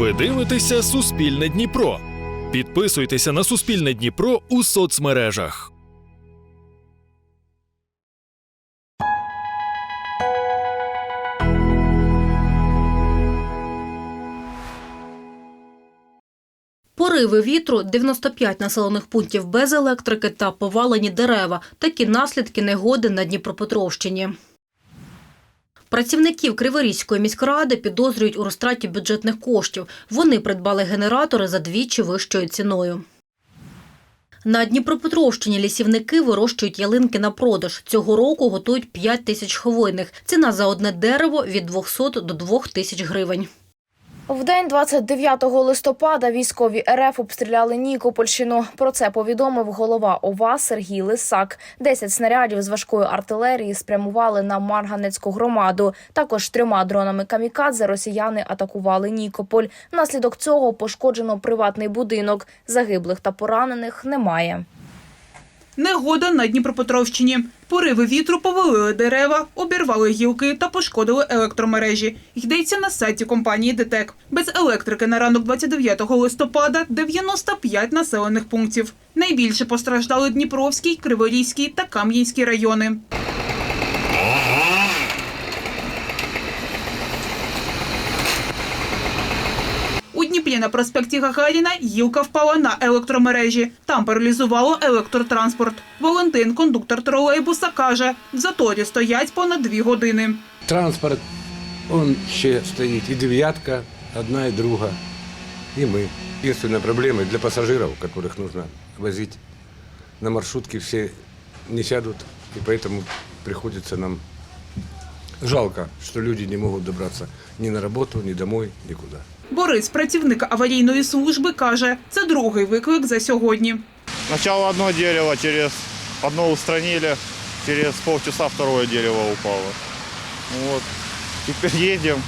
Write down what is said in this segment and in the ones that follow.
Ви дивитеся Суспільне Дніпро. Підписуйтеся на Суспільне Дніпро у соцмережах. Пориви вітру, 95 населених пунктів без електрики та повалені дерева. Такі наслідки негоди на Дніпропетровщині. Працівників Криворізької міськради підозрюють у розтраті бюджетних коштів. Вони придбали генератори за двічі вищою ціною. На Дніпропетровщині лісівники вирощують ялинки на продаж. Цього року готують 5 тисяч хвойних. Ціна за одне дерево від 200 до 2 тисяч гривень. В день 29 листопада військові РФ обстріляли Нікопольщину. Про це повідомив голова ОВА Сергій Лисак. Десять снарядів з важкої артилерії спрямували на Марганецьку громаду. Також трьома дронами камікадзе росіяни атакували Нікополь. Внаслідок цього пошкоджено приватний будинок. Загиблих та поранених немає. Негода на Дніпропетровщині. Пориви вітру повалили дерева, обірвали гілки та пошкодили електромережі. Йдеться на сайті компанії ДТЕК. Без електрики на ранок 29 листопада 95 населених пунктів. Найбільше постраждали Дніпровський, Криворізький та Кам'янський райони. У Дніпрі на проспекті Гагаріна гілка впала на електромережі. Там паралізувало електротранспорт. Валентин, кондуктор тролейбуса, каже, в заторі стоять понад дві години. Транспорт, он ще стоїть. І дев'ятка, одна і друга. І ми. Единственная проблема для пассажиров, которых нужно возить на маршрутке, все не сядут. И поэтому приходится нам жалко, что люди не могут добраться ни на работу, ни домой, никуда. Борис, працівник аварійної служби, каже, це другий виклик за сьогодні. Спочатку одне дерево, через одне устранили, через полчаса друге дерево упало. От. Тепер їдемо,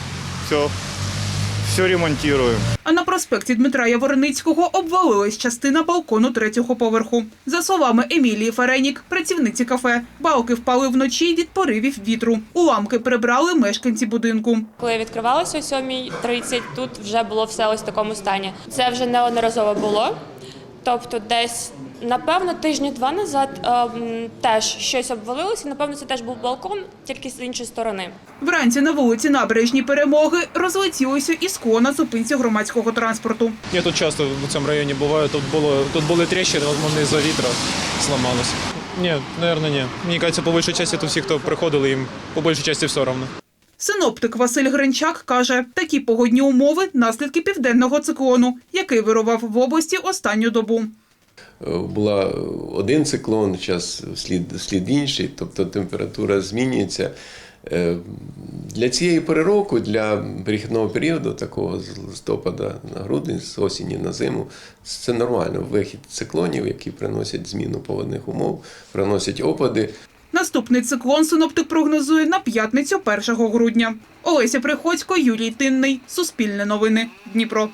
все, все ремонтируем. А на проспекті Дмитра Яворницького обвалилась частина балкону третього поверху. За словами Емілії Ференік, працівниці кафе, балки впали вночі від поривів вітру. Уламки прибрали мешканці будинку. Коли я відкривалася о 7.30, тут вже було все ось в такому стані. Це вже неодноразово було. Тобто, десь напевно тижні два назад е, теж щось обвалилося. Напевно, це теж був балкон, тільки з іншої сторони. Вранці на вулиці Набережній перемоги розлетілося і скло на зупинці громадського транспорту. Я тут часто в цьому районі буваю. Тут було тут були тріщини, вони із-за вітра зламалися. Ні, мабуть, ні. Мені кажеться, по більшій часті тут всі, хто приходили, їм по більшій часті все одно. Синоптик Василь Гринчак каже, такі погодні умови – наслідки південного циклону, який вирував в області останню добу. Була один циклон, зараз слід, слід інший, тобто температура змінюється. Е, Для цієї пори року, для перехідного періоду, такого з листопада на грудень, з осені на зиму, це нормально. Вихід циклонів, які приносять зміну погодних умов, приносять опади. Наступний циклон синоптик прогнозує на п'ятницю 1 грудня. Олеся Приходько, Юрій Тинний. Суспільне новини. Дніпро.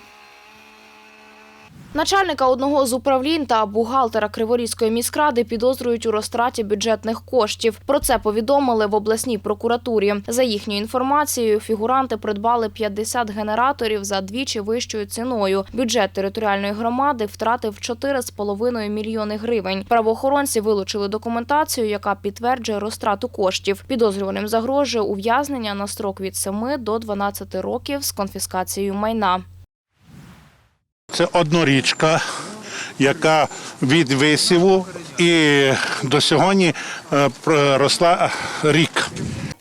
Начальника одного з управлінь та бухгалтера Криворізької міськради підозрюють у розтраті бюджетних коштів. Про це повідомили в обласній прокуратурі. За їхньою інформацією, фігуранти придбали 50 генераторів за двічі вищою ціною. Бюджет територіальної громади втратив 4,5 мільйони гривень. Правоохоронці вилучили документацію, яка підтверджує розтрату коштів. Підозрюваним загрожує ув'язнення на строк від 7 до 12 років з конфіскацією майна. Це однорічка, яка від висіву і до сьогодні е, проросла рік.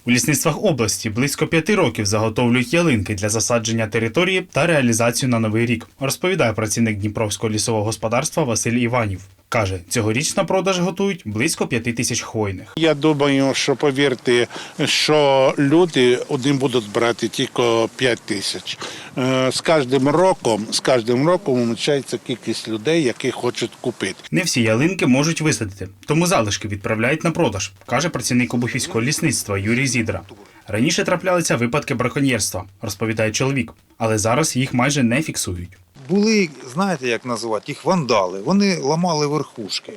У лісництвах області близько п'яти років заготовлюють ялинки для засадження території та реалізацію на новий рік, розповідає працівник Дніпровського лісового господарства Василь Іванів. Каже, цьогоріч на продаж готують близько п'яти тисяч хвойних. Я думаю, що повірте, що люди один будуть брати тільки 5 тисяч. Е, З кожним роком, з кожним роком умічається кількість людей, які хочуть купити. Не всі ялинки можуть висадити, тому залишки відправляють на продаж, каже працівник обухівського лісництва Юрій Зідра. Раніше траплялися випадки браконьєрства, розповідає чоловік, але зараз їх майже не фіксують. Були, знаєте, як називати, їх вандали. Вони ламали верхушки.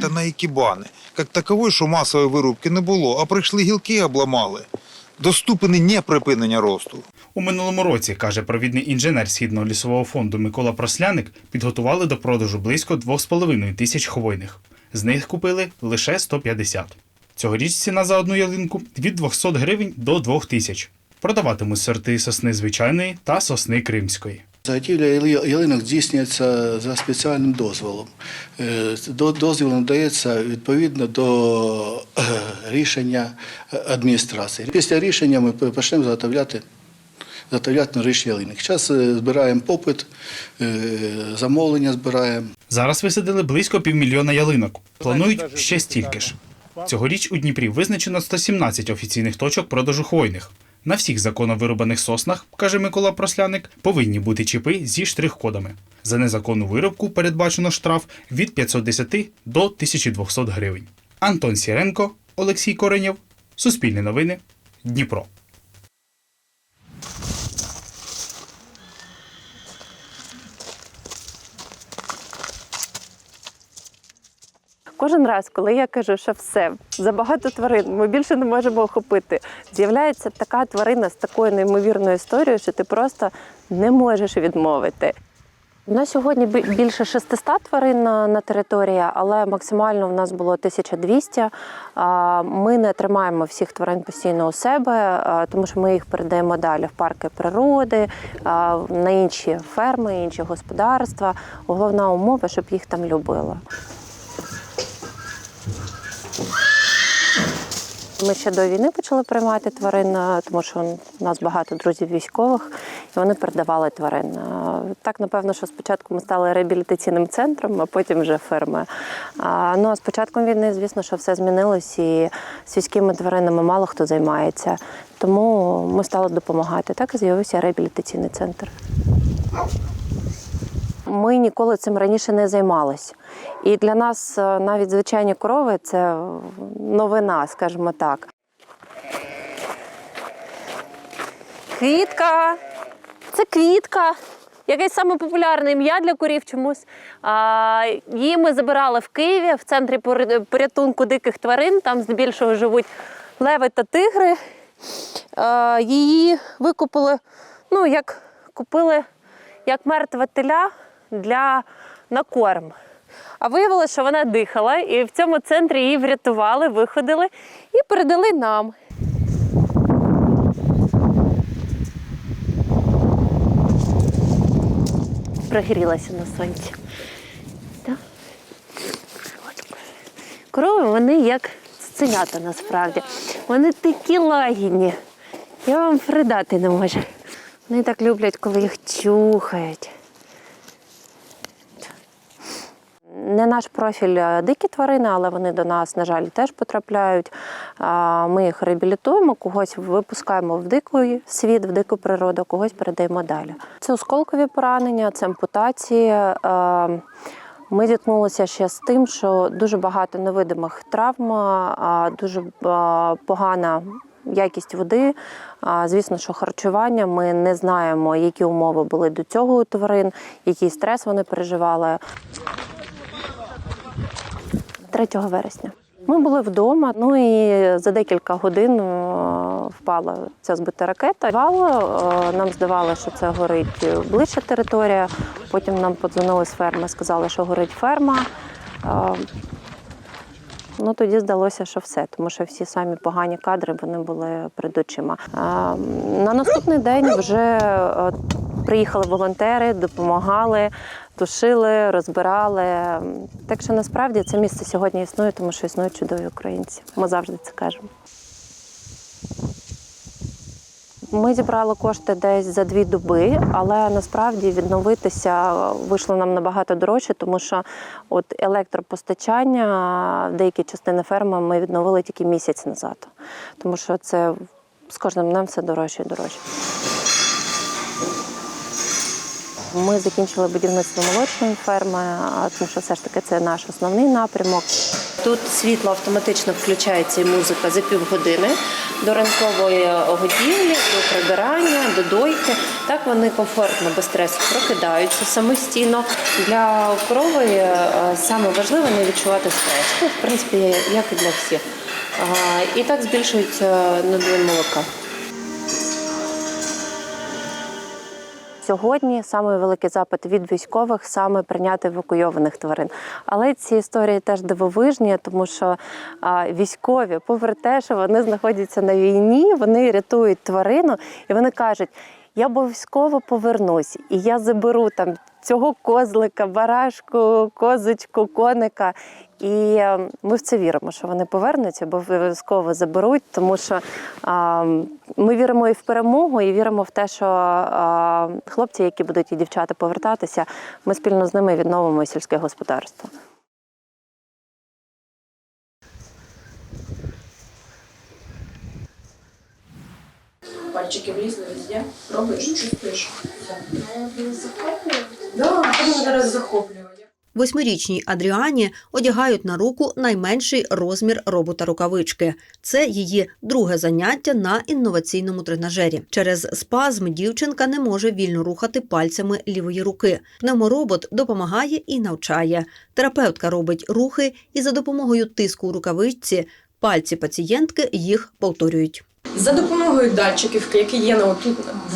Це на ікібани. Як такової, що масової вирубки не було, а прийшли гілки, обламали. до ступені неприпинення росту. У минулому році, каже провідний інженер Східного лісового фонду Микола Просляник, підготували до продажу близько 2,5 тисяч хвойних. З них купили лише 150. Цьогоріч ціна за одну ялинку від 200 гривень до 2000. Продаватимуть сорти сосни звичайної та сосни кримської. Заготівля ялинок здійснюється за спеціальним дозволом. Е, Дозвіл надається відповідно до е, рішення е, адміністрації. Після рішення ми почнемо заготовляти, заготовляти новорічні ялинки. Зараз збираємо попит, замовлення збираємо. Зараз висадили близько півмільйона ялинок. Планують ще стільки ж. Цьогоріч у Дніпрі визначено 117 офіційних точок продажу хвойних. На всіх законно вирубаних соснах, каже Микола Просляник, повинні бути чіпи зі штрих-кодами. За незаконну виробку передбачено штраф від 510 до 1200 гривень. Антон Сіренко, Олексій Коренєв, Суспільне новини, Дніпро. Кожен раз, коли я кажу, що все, забагато тварин, ми більше не можемо охопити, з'являється така тварина з такою неймовірною історією, що ти просто не можеш відмовити. На сьогодні більше 600 тварин на території, але максимально в нас було 1200. Ми не тримаємо всіх тварин постійно у себе, тому що ми їх передаємо далі в парки природи, на інші ферми, інші господарства. Головна умова, щоб їх там любили. Ми ще до війни почали приймати тварин, е, тому що у нас багато друзів військових, і вони передавали тварин. Е, Так, напевно, що спочатку ми стали реабілітаційним центром, а потім вже фермою. Ну а з початком війни, звісно, що все змінилось, і сільськими тваринами мало хто займається. Тому ми стали допомагати. Так і з'явився реабілітаційний центр. Ми ніколи цим раніше не займалися. І для нас е, навіть звичайні корови це новина, скажімо так. Квітка. Це квітка. Якесь саме популярне ім'я для корів чомусь. А, її ми забирали в Києві в центрі порятунку диких тварин. Там здебільшого живуть леви та тигри. А, її викупили, ну, як купили як мертве теля для на корм. А виявилося, що вона дихала, і в цьому центрі її врятували, виходили і передали нам. Прогрілася на сонці. Корови вони як цуценята насправді. Вони такі лагідні. Я вам передати не можу. Вони так люблять, коли їх чухають. Не наш профіль дикі тварини, але вони до нас, на жаль, теж потрапляють. Ми їх реабілітуємо, когось випускаємо в дикий світ, в дику природу, когось передаємо далі. Це осколкові поранення, це ампутації. Ми зіткнулися ще з тим, що дуже багато невидимих травм, дуже погана якість води. Звісно, що харчування. Ми не знаємо, які умови були до цього у тварин, який стрес вони переживали. 3 вересня. Ми були вдома, ну і за декілька годин е, впала ця збита ракета. Вало, е, нам здавалося, що це горить ближча територія. Потім нам подзвонили з ферми, сказали, що горить ферма. Е, Ну тоді здалося, що все, тому що всі самі погані кадри вони були перед очима. На наступний день вже приїхали волонтери, допомагали, тушили, розбирали. Так що насправді це місце сьогодні існує, тому що існують чудові українці. Ми завжди це кажемо. Ми зібрали кошти десь за дві доби, але насправді відновитися вийшло нам набагато дорожче, тому що от електропостачання деякі частини ферми ми відновили тільки місяць назад, тому що це з кожним днем все дорожче і дорожче. Ми закінчили будівництво молочної ферми, тому що все ж таки це наш основний напрямок. Тут світло автоматично включається і музика за півгодини до ранкової годівлі, до прибирання, до дойки. Так вони комфортно, без стресу прокидаються самостійно. Для корови е, саме важливо не відчувати стрес. Ну, в принципі, як і для всіх. І так збільшується надвин молока. Сьогодні саме великий запит від військових саме прийняти евакуйованих тварин. Але ці історії теж дивовижні, тому що військові, попри те, що вони знаходяться на війні, вони рятують тварину і вони кажуть. Я обов'язково повернусь, і я заберу там цього козлика, барашку, козочку, коника. І е, ми в це віримо, що вони повернуться, бо обов'язково заберуть, тому що а, ми віримо і в перемогу, і віримо в те, що а, хлопці, які будуть і дівчата повертатися, ми спільно з ними відновимо сільське господарство. Пальчики влізли везде. Пробуєш, чувствуєш? Да, будемо зараз захоплювати. Восьмирічній Адріані одягають на руку найменший розмір робота рукавички. Це її друге заняття на інноваційному тренажері. Через спазм дівчинка не може вільно рухати пальцями лівої руки. Пневморобот допомагає і навчає. Терапевтка робить рухи, і за допомогою тиску у рукавичці пальці пацієнтки їх повторюють. За допомогою датчиків, які є на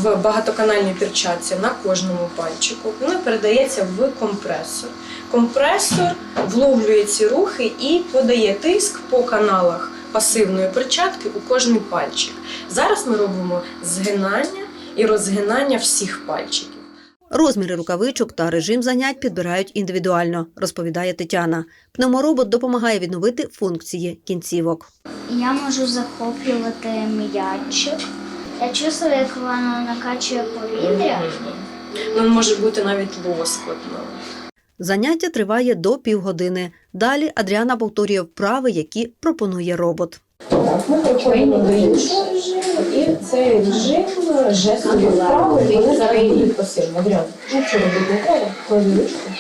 в багатоканальній перчатці на кожному пальчику, воно передається в компресор. Компресор вловлює ці рухи і подає тиск по каналах пасивної перчатки у кожний пальчик. Зараз ми робимо згинання і розгинання всіх пальчиків. Розміри рукавичок та режим занять підбирають індивідуально, розповідає Тетяна. Пневморобот допомагає відновити функції кінцівок. Я можу захоплювати м'ячик. Я чувствую, як воно накачує повітря. Ну, може бути навіть лоскотно. Заняття триває до півгодини. Далі Адріана повторює вправи, які пропонує робот. Ми переходимо до іншого режиму, і цей режим жестові вправи, вони зараз будуть пасивні. Адріан, нічого робити клади ручку.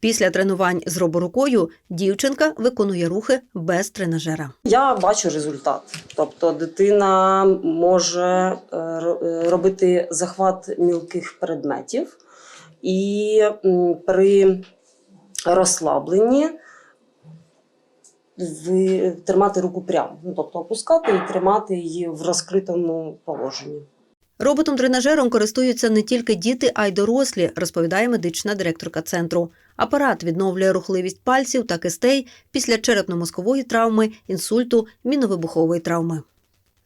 Після тренувань з роборукою дівчинка виконує рухи без тренажера. Я бачу результат. Тобто дитина може е, е, робити захват мілких предметів і при розслабленні тримати руку прямо, ну, тобто опускати і тримати її в розкритому положенні. Роботом-тренажером користуються не тільки діти, а й дорослі, розповідає медична директорка центру. Апарат відновлює рухливість пальців та кистей після черепно-мозкової травми, інсульту, міновибухової травми.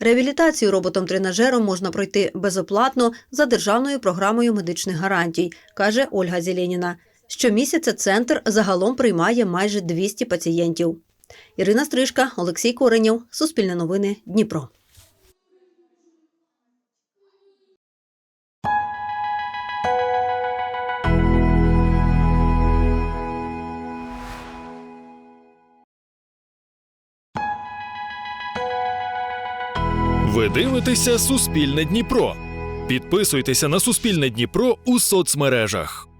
Реабілітацію роботом-тренажером можна пройти безоплатно за державною програмою медичних гарантій, каже Ольга Зеленіна. Щомісяця центр загалом приймає майже 200 пацієнтів. Ірина Стрижка, Олексій Коренєв, Суспільне новини, Дніпро. Ви дивитеся Суспільне Дніпро. Підписуйтеся на Суспільне Дніпро у соцмережах.